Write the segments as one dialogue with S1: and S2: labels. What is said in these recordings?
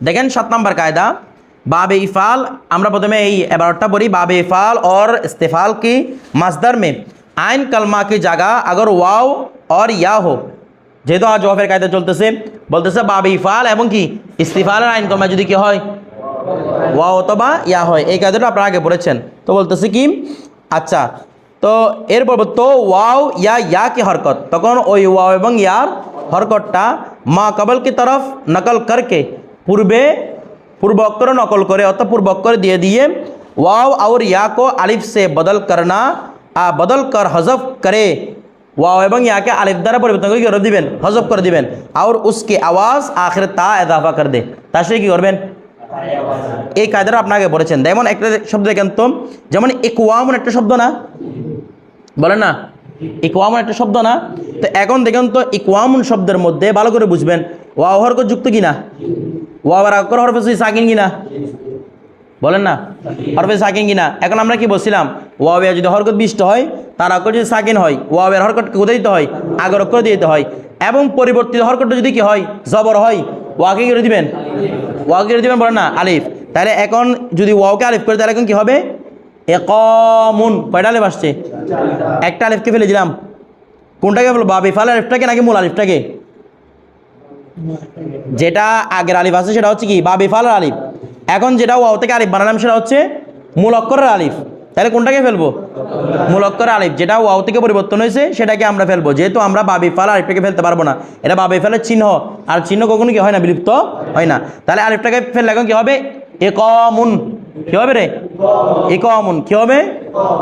S1: দেখেন সাত নম্বর কায়দা বাবে इफ़ाल আমরা প্রথমে এই এবারটা পড়ি বাবে इफ़ाल और इस्तेफाल की मसदर में आइन कलमा की जगह अगर वाव और या हो যেহেতু আজ ওয়াফের কায়দা চলতেছে বলতেছে বাবে ইফাল এবং কি ইস্তিফালের আইন কলমা যদি কি হয় ওয়া অথবা ইয়া হয় এই কায়দাটা আপনারা আগে পড়েছেন তো বলতেছে কি আচ্ছা তো এরপর তো ওয়াও ইয়া ইয়া কি হরকত তখন ওই ওয়াও এবং ইয়ার হরকতটা মা কবল কি তরফ নকল করকে পূর্বে पूर्व अक्षर नकल करे अर्थात पूर्व अक्षर दिए दिए वाव और या को अलिफ से बदल करना आ, बदल कर हजफ करे वाव এবং ইয়াকে আলিফ দ্বারা পরিবর্তন করে কি করে দিবেন হজফ করে দিবেন আর উসকে আওয়াজ আখের তা এদাফা করে দে তার সাথে কি করবেন এই কায়দাটা আপনাকে বলেছেন যেমন একটা শব্দ দেখেন তো যেমন ইকওয়ামন একটা শব্দ না বলেন না ইকওয়ামন একটা শব্দ না তো এখন দেখেন তো ইকওয়ামন শব্দের মধ্যে ভালো করে বুঝবেন ওয়াও হরকত যুক্ত কিনা ওয়াবার অক্ষর হরফে সই সাকিন কিনা? বলেন না? হরফে সাকিন কিনা? এখন আমরা কি বলছিলাম? ওয়াবে যদি হরকত বিষ্ট হয়, তার অক্ষর যদি সাকিন হয় ওয়াবের হরকত কোথায় দিতে হয়? আগের অক্ষর দিয়ে দিতে হয়। এবং পরিবর্তিত হরকতটা যদি কি হয়? জবর হয়। ওয়াকে করে দিবেন? ওয়াকে করে দিবেন? বলেন না, আলিফ। তাহলে এখন যদি ওয়াওকে আলিফ করে, তাহলে এখন কি হবে? একমুন। কয়টা আলিফ আসছে? একটা আলিফকে ফেলে দিলাম। কোনটাকে বলব বাবি ফাল আলিফটাকে নাকি মূল আলিফটাকে? যেটা আগের আলিফ আছে, সেটা হচ্ছে কি? বা বেফালের আলিফ। এখন যেটা ওয়াও থেকে আলিফ বানালাম, সেটা হচ্ছে মূল অক্ষরের আলিফ। তাহলে কোনটাকে ফেলব? মূল অক্ষরের আলিফ। যেটা ওয়াও থেকে পরিবর্তন হয়েছে, সেটাকে আমরা ফেলব। যেহেতু আমরা বাবি ফাল আলিফটাকে ফেলতে পারব না। এটা বাবি ফালের চিহ্ন। আর চিহ্ন কখনো কি হয় না? বিলুপ্ত হয় না। তাহলে আলিফটাকে ফেললে এখন কি হবে? একমুন কি হবে রে? একমুন কি হবে?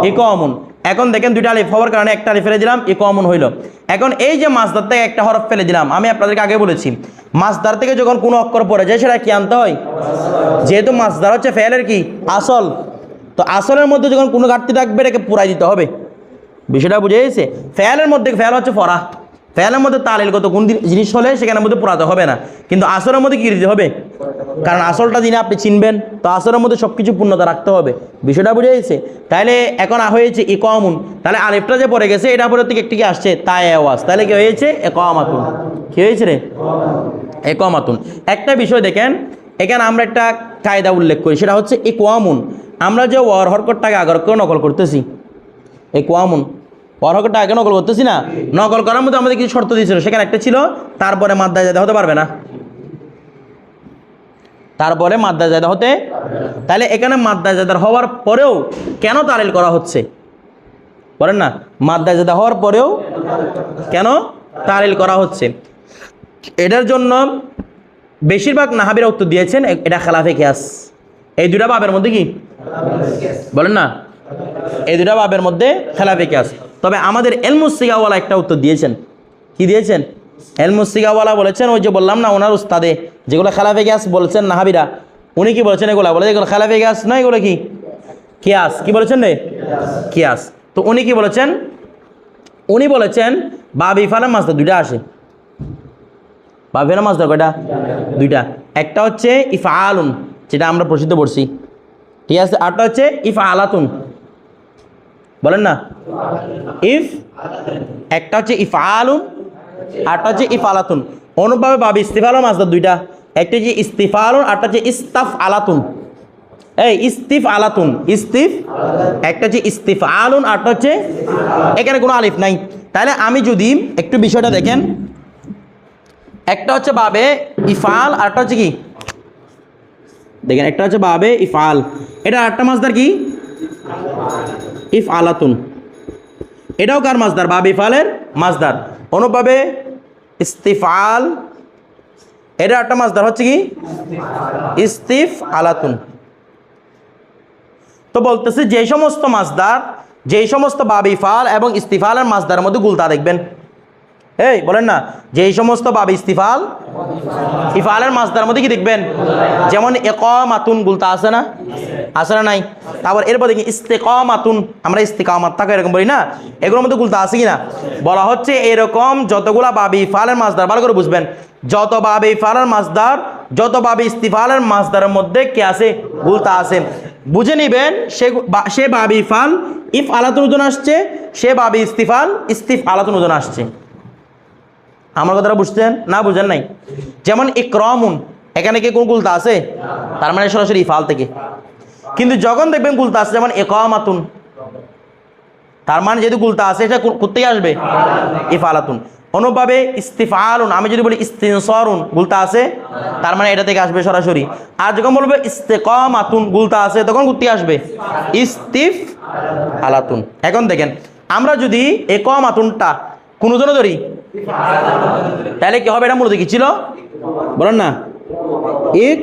S1: একমুন এখন দেখেন দুইটা আলিফ হওয়ার কারণে একটা আলিফ ফেলে দিলাম এ কমন হইল। এখন এই যে মাছদার থেকে একটা হরফ ফেলে দিলাম, আমি আপনাদেরকে আগে বলেছি মাছদার থেকে যখন কোনো অক্ষর পড়ে যায়, সেটা কি আনতে হয়? যেহেতু মাছদার হচ্ছে ফেলের কি? আসল। তো আসলের মধ্যে যখন কোনো ঘাটতি থাকবে, এটাকে পুরাই দিতে হবে। বিষয়টা বুঝে গেছে? ফেলের মধ্যে ফেল হচ্ছে ফরা। ফেলের মধ্যে তালের তালিলগত কোন জিনিস হলে সেখানের মধ্যে পুরাতে হবে না। কিন্তু আসলের মধ্যে কি দিতে হবে? কারণ আসলটা যিনি আপনি চিনবেন, তো আসলের মধ্যে সব কিছু পূর্ণতা রাখতে হবে। বিষয়টা বুঝে গেছে? তাহলে এখন হয়েছে ইকমুন তাহলে আলিফটা যে পড়ে গেছে, এটা পরে থেকে একটি কি আসছে? তাই আওয়াজ তাহলে কি হয়েছে? একমাতুন কি হয়েছে রে? একমাতুন একটা বিষয় দেখেন, এখানে আমরা একটা কায়দা উল্লেখ করি, সেটা হচ্ছে এ একোয়ামুন আমরা যে ওয়ার হরকটটাকে আগরকেও নকল করতেছি। এ একোয়ামুন ওয়ার হরকটটা আগে নকল করতেছি না? নকল করার মধ্যে আমাদের কিছু শর্ত দিয়েছিল। সেখানে একটা ছিল, তারপরে মাদ্দায় জায়দা হতে পারবে না। তারপরে মাদ্দায় জায়দা হতে তাহলে এখানে মাদ্দায় জায়দার হওয়ার পরেও কেন তালিল করা হচ্ছে? বলেন না মাদ্দায় জায়দা হওয়ার পরেও কেন তালিল করা হচ্ছে? এটার জন্য বেশিরভাগ নাহাবিরা উত্তর দিয়েছেন, এটা খেলাফে কিয়াস। এই দুটা বাবের মধ্যে কি? বলেন না, এই দুটা বাবের মধ্যে খেলাফে কিয়াস। তবে আমাদের এলমুসিগাওয়ালা একটা উত্তর দিয়েছেন। কি দিয়েছেন? এলমুসিগাওয়ালা বলেছেন, ওই যে বললাম না ওনার উস্তাদে, যেগুলো খেলাফে কিয়াস বলছেন নাহাবিরা, উনি কি বলেছেন এগুলা? বলে এগুলো খেলাফে গ্যাস নয়, এগুলো কি? কিয়াস। কি বলেছেন রে? কিয়াস। তো উনি কি বলেছেন? উনি বলেছেন, বাবি মাছ দুইটা আসে। বাফের মাছ ধর কয়টা? দুইটা। একটা হচ্ছে ইফা আলুন যেটা আমরা প্রসিদ্ধ পড়ছি। ঠিক আছে? আরটা হচ্ছে ইফা আলাতুন বলেন না? ইফ একটা হচ্ছে ইফা আলুন আরটা হচ্ছে ইফ আলাতুন অনুভাবে বাবি ইস্তিফা আলম মাছ দুইটা। একটা হচ্ছে ইস্তিফা আলুন আরটা হচ্ছে ইস্তাফ আলাতুন এই ইস্তিফ আলাতুন ইস্তিফ, একটা হচ্ছে ইস্তিফ আলুন আরটা হচ্ছে এখানে কোনো আলিফ নাই। তাহলে আমি যদি একটু বিষয়টা দেখেন, একটা হচ্ছে বাবে ইফাল আর একটা হচ্ছে কি? দেখেন, একটা হচ্ছে বাবে ইফাল। এটা আটটা মাছদার কি? ইফ আলাতুন এটাও কার মাছদার বাবে ইফালের মাছদার অনুভাবে ইস্তিফাল, এটা একটা মাছদার হচ্ছে কি? ইস্তিফ আলাতুন তো বলতেছি যে সমস্ত মাছদার যেই সমস্ত বাবিফাল এবং ইস্তিফালের মাছদারের মধ্যে গুলতা দেখবেন। এই, বলেন না, যে এই সমস্ত বাবে ইস্তিফাল, ইফালের মাছদার মধ্যে কি দেখবেন? যেমন এক মাতুন গুলতা আছে না? আছে না নাই? তারপর এরপর দেখি মাতুন আমরা ইস্তেকামাত থাকে এরকম বলি না? এগুলোর মধ্যে গুলতা আছে কি না বলা হচ্ছে এরকম যতগুলা বাবি ইফালের মাছদার ভালো করে বুঝবেন, যত বাবে ইফালের মাছদার যত বাবে ইস্তিফালের মাছদারের মধ্যে কি আছে? গুলতা আছে। বুঝে নিবেন, সে সে বাবে ইফাল ইফ আলাতুন আসছে, সে বাবে ইস্তিফাল ইস্তিফ আলাতুন আসছে। আমার কথাটা বুঝছেন? না বুঝেন নাই? যেমন ইকরমুন, এখানে কি কোন গুলতা আছে? তার মানে সরাসরি ইফাল থেকে। কিন্তু যখন দেখবেন গুলতা আছে, যেমন একামাতুন তার মানে যেহেতু গুলতা আছে এটা কোথেকে আসবে? ইফালাতুন। অনুভাবে ইস্তিফালুন, আমি যদি বলি ইস্তিনসরুন গুলতা আছে, তার মানে এটা থেকে আসবে সরাসরি। আর যখন বলব ইস্তেকামাতুন গুলতা আছে, তখন কোথেকে আসবে? ইস্তিফ আলাতুন এখন দেখেন, আমরা যদি একমাতুনটা কোনো জন্য ধরি? তাহলে কি হবে এটা মূলত কি ছিল? বলেন না। এক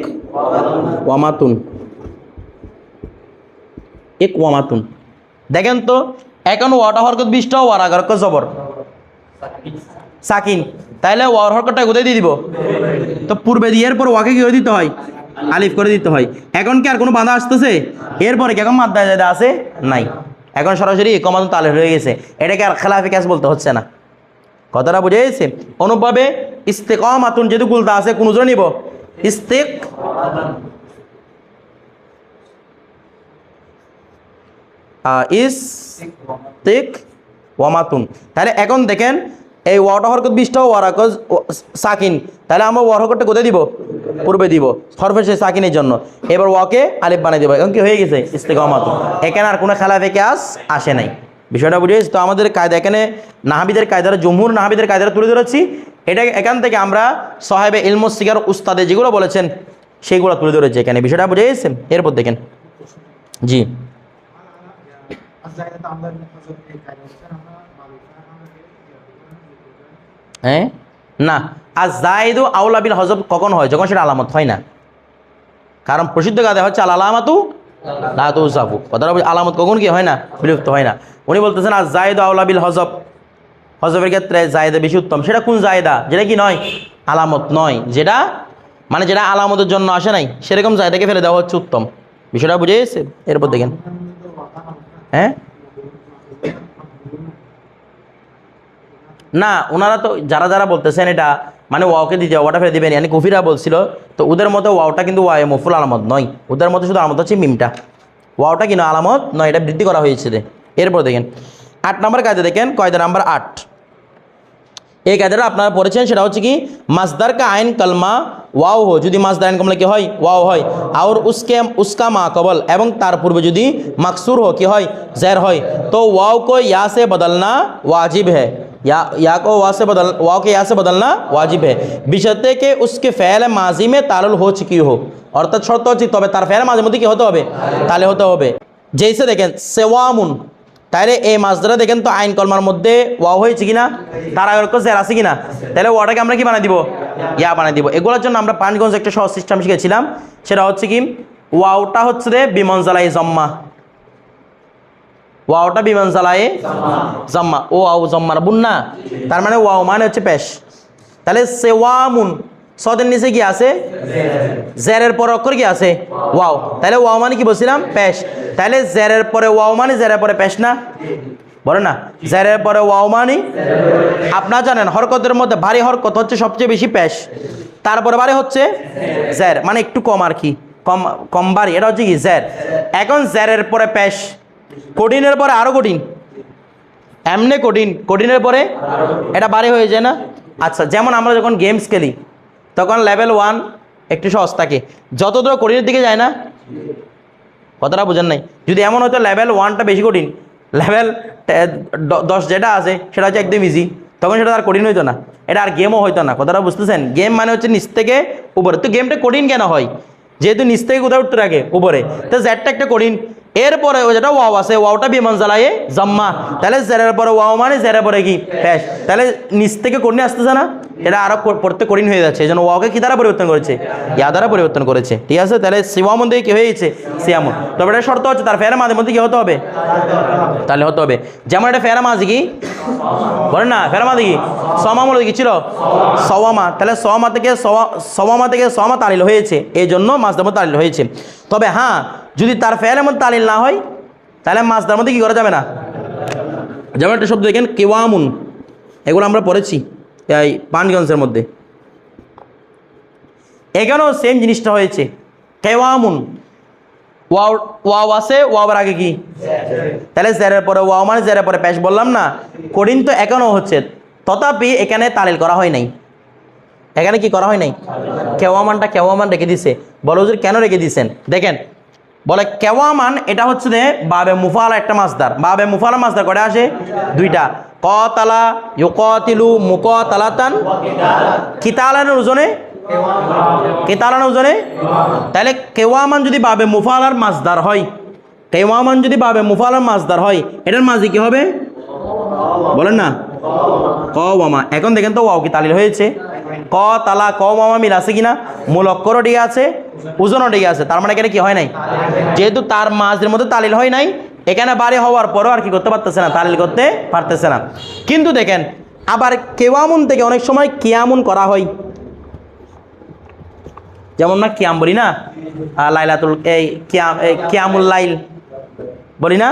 S1: ওয়ামাতুন। এক ওয়ামাতুন। দেখেন তো, এখন ওয়াটা হরকত বিষ্ট ওয়ার আগার জবর। সাকিন। তাহলে ওয়ার হরকতটা কোথায় দিয়ে দিব? তো পূর্বে দিয়ে, এরপর ওয়াকে কি করে দিতে হয়? আলিফ করে দিতে হয়। এখন কি আর কোনো বাধা আসতেছে? এরপরে কি এখন মাদ্দা জায়দা আছে? নাই। এখন সরাসরি কমানো তালে হয়ে গেছে। এটাকে আর খেলাফি ক্যাশ বলতে হচ্ছে না। কথাটা বুঝে গেছে অনুভাবে ইস্তেকম মাতুন যেহেতু গুলতা আছে কোন জন নিব? ইস্তেক ইস্তেক ওয়ামাতুন। তাহলে এখন দেখেন, এই ওয়াটা হরকত বিশটা ওয়ারাকজ সাকিন। তাহলে আমরা ওয়ার হরকতটা কোথায় দিব? পূর্বে দিব। সরফেসে সাকিনের জন্য। এবার ওয়াকে আলিফ বানিয়ে দেবো। এখন কি হয়ে গেছে? ইস্তেকামাতুন। এখানে আর কোনো খেলা থেকে আস, আসে নাই। বিষয়টা বুঝে তো আমাদের কায়দা, এখানে নাহাবিদের কায়দারা জমহুর নাহাবিদের কায়দারা তুলে ধরেছি। এটা এখান থেকে আমরা সাহেবে ইলমুসিকার উস্তাদে যেগুলো বলেছেন, সেইগুলো তুলে ধরেছি এখানে। বিষয়টা বুঝে গেছেন এরপর দেখেন। জি। হ্যাঁ? না। আর জায়দু আউলাবিল হজব কখন হয়? যখন সেটা আলামত হয় না। কারণ প্রসিদ্ধ গাদে হচ্ছে আল আলামাতু লাতু সাফু কথাটা বলছি, আলামত কখন কি হয় না? বিলুপ্ত হয় না। উনি বলতেছেন আর জায়দ আউলাবিল হজব। হজবের ক্ষেত্রে জায়দা বেশি উত্তম। সেটা কোন জায়দা? যেটা কি নয়? আলামত নয়। যেটা? মানে যেটা আলামতের জন্য আসে নাই সেরকম জায়দাকে ফেলে দেওয়া হচ্ছে উত্তম। বিষয়টা বুঝে গেছে? এরপর দেখেন। হ্যাঁ? না ওনারা তো যারা যারা বলতেছেন এটা মানে ওয়াওকে দিয়ে ওয়াটা ফেলে দিবেন। ইয়ানি কুফিরা বলছিল, তো ওদের মতো ওয়াওটা কিন্তু ওয়াই মফুল আলামত নয়। ওদের মতো শুধু আলামত হচ্ছে মিমটা। ওয়াওটা কিন্তু আলামত? নয়, এটা বৃদ্ধি করা হয়েছে এরপর দেখেন, আট নম্বর কাজে দেখেন, কয়দা নাম্বার আট। এই কায়দাটা আপনারা পড়েছেন, সেটা হচ্ছে কি, মাসদার কা আইন কলমা ওয়াও হো। যদি মাসদার আইন কমলা কি হয়? ওয়াও হয়। আর উসকে উসকা মা কবল। এবং তার পূর্বে যদি মাকসুর হো, কি হয়? জের হয়। তো ওয়াও কো ইয়া সে বদলনা ওয়াজিব হ্যাঁ या या को वा से बदल वाव के या से बदलना वाजिब है বিশর্তে কে উসকে ফেল মাজি মে তালুল হো চুকি হো অর্থাৎ শর্ত হচ্ছে তবে তার ফেল মাঝে মধ্যে কি হতে হবে তাহলে হতে হবে যেইসে দেখেন সেওয়ামুন তাহলে এই মাছদারা দেখেন তো আইন কলমার মধ্যে ওয়া হয়েছে কিনা তার আগের জের আছে কিনা তাহলে ওয়াটাকে আমরা কি বানাই দিব ইয়া বানাই দিব এগুলোর জন্য আমরা পাঁচগঞ্জ একটা সহজ সিস্টেম শিখেছিলাম সেটা হচ্ছে কি ওয়াওটা হচ্ছে রে বিমান জ্বালাই জম্মা ওয়াওটা বিমান জ্বালায় জম্মা। ও আউ জম্মার বুন্না। তার মানে ওয়াও মানে হচ্ছে পেশ। তাহলে সেওয়ামুন, সদের নিচে কি আছে? জেরের পরে অক্ষর কি আছে? ওয়াও। তাহলে ওয়াও মানে কি বলছিলাম? পেশ। তাহলে জেরের পরে ওয়াও মানে জেরের পরে পেশ না? বলে না। জেরের পরে ওয়াও মানে? আপনারা জানেন, হরকতের মধ্যে ভারী হরকত হচ্ছে সবচেয়ে বেশি পেশ। তারপরে বারে হচ্ছে জের। মানে একটু কম আর কি। কম কম বাড়ি এটা হচ্ছে কি? জের। এখন জেরের পরে পেশ। কঠিনের পরে আরও কঠিন। এমনি কঠিন। কঠিনের পরে এটা বাড়ি হয়ে যায় না? আচ্ছা যেমন আমরা যখন গেমস খেলি, তখন লেভেল ওয়ান একটু সহজ থাকে। যত দূর কঠিনের দিকে যায় না, কথাটা বোঝেন নাই। যদি এমন হয়তো লেভেল ওয়ানটা বেশি কঠিন লেভেল দশ যেটা আছে, সেটা হচ্ছে একদম ইজি তখন সেটা আর কঠিন হইতো না। এটা আর গেমও হইতো না, কথাটা বুঝতেছেন? গেম মানে হচ্ছে নিচ থেকে উপরে। তো গেমটা কঠিন কেন হয়? যেহেতু নিচ থেকে কোথাও উঠতে থাকে, উপরে। তো জ্যাটটা একটা কঠিন। এরপরে যেটা ওয়াও আছে, ওয়াওটা বিমান জ্বালায় জম্মা। তাহলে জেরের পরে ওয়াও মানে জেরের পরে কি? প্যাশ তাহলে নিচ থেকে কোনে আসতেছে না? এটা আরও ক- পড়তে কঠিন হয়ে যাচ্ছে। এই জন্য ওয়াওকে কি দ্বারা পরিবর্তন করেছে? ইয়া দ্বারা পরিবর্তন করেছে। ঠিক আছে? তাহলে সিওয়ামন দিয়ে কি হয়ে গেছে সিয়ামন তবে এটা শর্ত হচ্ছে, তার ফেরা মাঝে মধ্যে কি হতে হবে? তাহলে হতে হবে। যেমন এটা ফেরা মাঝে কি? বলেন না ফেরা মাঝে কি? সমাম কি ছিল? সওয়ামা। তাহলে সওয়ামা থেকে সওয়া- সওয়ামা থেকে সওয়ামা তালিল হয়েছে। এই জন্য মাছদার মধ্যে তালিল হয়েছে। তবে হ্যাঁ যদি তার ফেয়ারের মধ্যে তালিল না হয়, তাহলে মাছদার মধ্যে কি করা যাবে না? যেমন একটা শব্দ দেখেন, কেওয়ামুন। এগুলো আমরা পড়েছি। এই পানগঞ্জের মধ্যে। এখানেও সেম জিনিসটা হয়েছে। কেওয়ামুন। ওয়াও ওয়াও আছে ওয়াওয়ার আগে কি? তাহলে জেরের পরে ওয়াও মানে জেরের পরে পেশ বললাম না। কঠিন তো এখনও হচ্ছে। তথাপি এখানে তালিল করা হয় নাই। এখানে কি করা হয় নাই? কেওয়ামানটা কেওয়ামান রেখে দিছে। বলো হুজুর কেন রেখে দিছেন? দেখেন, বলে কেওয়ামান, এটা হচ্ছে যে বাবে মুফালা একটা মাছদার। বাবে মুফালা মাছদার করে আসে? দুইটা। কতালা ইউকতিলু মুকতালাতান কিতালানের ওজনে? কেতালানের ওজনে? তাহলে কেওয়ামান যদি বাবে মুফালার মাছদার হয়, কেওয়ামান যদি বাবে মুফালার মাছদার হয়, এটার মাঝে কি হবে? বলেন না? ক ওয়ামা এখন দেখেন তো ওয়াও কি তালিল হয়েছে। ক তালা ক ওয়ামা মিল আছে কিনা? মূল অক্ষরও ঠিক আছে ওজনও ঠিক আছে। তার মানে এখানে কি হয় নাই? যেহেতু তার মাঝের মধ্যে তালিল হয় নাই এখানে বাড়ি হওয়ার পরও আর কি করতে পারতেছে না, তালিল করতে পারতেছে না। কিন্তু দেখেন, আবার কেওয়ামুন থেকে অনেক সময় কিয়ামুন করা হয়। যেমন না কিয়াম বলি না? লাইলাতুল, এই কিয়াম কিয়ামুল লাইল বলি না?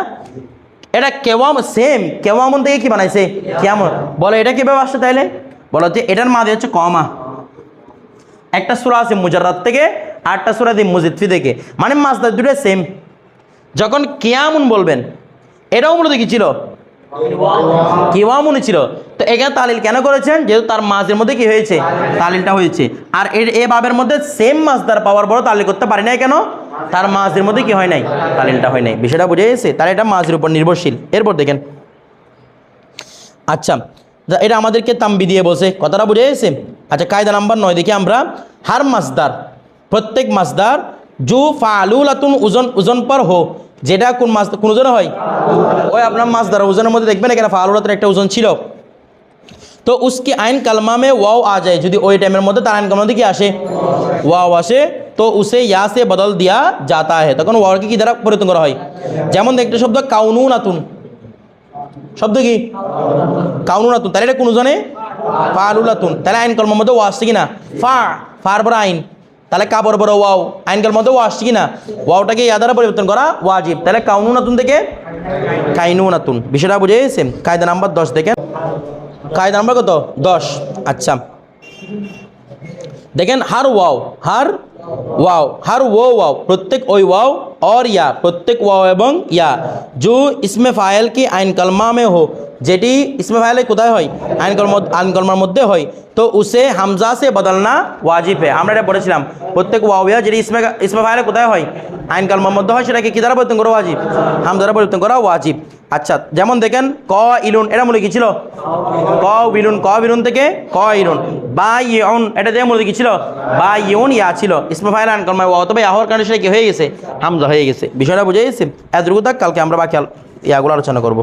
S1: এটা কেওয়াম সেম কেওয়ামুন থেকে কি বানাইছে? কেমন বলো, এটা কীভাবে আসছে তাইলে? বলো যে এটার মাঝে হচ্ছে কমা। একটা সুরা আছে মুজারাত থেকে আটটা সুরা দিয়ে মুজিদফি থেকে। মানে মাছদার দুটো সেম যখন কিয়ামুন বলবেন, এটাও মূলত কি ছিল? কিওয়ামুনি ছিল। তো এখানে তালিল কেন করেছেন? যেহেতু তার মাঝের মধ্যে কি হয়েছে? তালিলটা হয়েছে। আর এর এ বাবের মধ্যে সেম মাছদার পাওয়ার পরও তালিল করতে পারি নাই কেন? তার মাঝের মধ্যে কি হয় নাই? তালিলটা হয় নাই। বিষয়টা বুঝে গেছে? তার এটা মাঝের উপর নির্ভরশীল। এরপর দেখেন। আচ্ছা এটা আমাদেরকে তাম্বি দিয়ে বসে কথাটা বুঝে গেছে? আচ্ছা কায়দা নাম্বার নয় দেখি আমরা। হার মাসদার প্রত্যেক মাসদার জু ফালুল আতুন ওজন ওজন পর হো। যেটা কোন মাছ, কোন ওজনে হয়? ওই আপনার মাছদার ওজনের মধ্যে দেখবেন এখানে ফালুলাতের একটা ওজন ছিল। তো উসকি আইন কালমা মে ওয়াও আ যায়। যদি ওই টাইমের মধ্যে তার আইন কালমা কি আসে? ওয়াও আসে। তো উসে ইয়া সে বদল দিয়া যাতা है তখন ওয়াওকে কি দ্বারা পরিবর্তন করা হয়? যেমন একটা শব্দ কাউনুন আতুন শব্দ কি? কাউনুনাতুন তাহলে এটা কোন জনে ফালুলাতুন তাহলে আইন কলমের মধ্যে ওয়া আসছে কিনা? ফা। ফার বড় আইন। তাহলে কা বরাবর ওয়াও। আইনকার মধ্যে ওয়া আসছে কিনা? ওয়াওটাকে ইয়া দ্বারা পরিবর্তন করা ওয়াজিব। তাহলে কাউনু নাতুন থেকে কাইনু নাতুন বিষয়টা বুঝে গেছে কায়দা নাম্বার দশ দেখেন। কায়দা নাম্বার কত? দশ। আচ্ছা। দেখেন হার ওয়াও। হার ওয়াও হার ও ওয়াও প্রত্যেক ওই ওয়াও और या প্রত্যেক ওয়াও এবং ইয়া जो इसमें फाइल की आइन कलमा में हो যেটি ইসমে ফাইলে কোথায় হয় আইন কলম আইন কলমার মধ্যে হয় তো উসে হামজা সে বদলনা ওয়াজিব है আমরা এটা পড়েছিলাম প্রত্যেক ওয়াওয়া যেটি ইসমে ইসমে ফাইলে কোথায় হয় আইন কলমার মধ্যে হয় সেটাকে কি দ্বারা পরিবর্তন করা ওয়াজিব হামজা দ্বারা পরিবর্তন করা ওয়াজিব আচ্ছা যেমন দেখেন, ক, ইলুন, এটা মূলে কি ছিল? ক, বিলুন ক, বিলুন থেকে ক, ইলুন। বা ইউন, এটা দিয়ে মূলে কি ছিল? বা ইউন, ইয়া ছিল। ইসমে ফাইল কর্মায় অথবা ইয়াহর কারণে সেটা কি হয়ে গেছে? হামজা হয়ে গেছে। বিষয়টা বুঝে গেছে এতটুকু থাক কালকে আমরা বাকি ইয়াগুলো আলোচনা করব।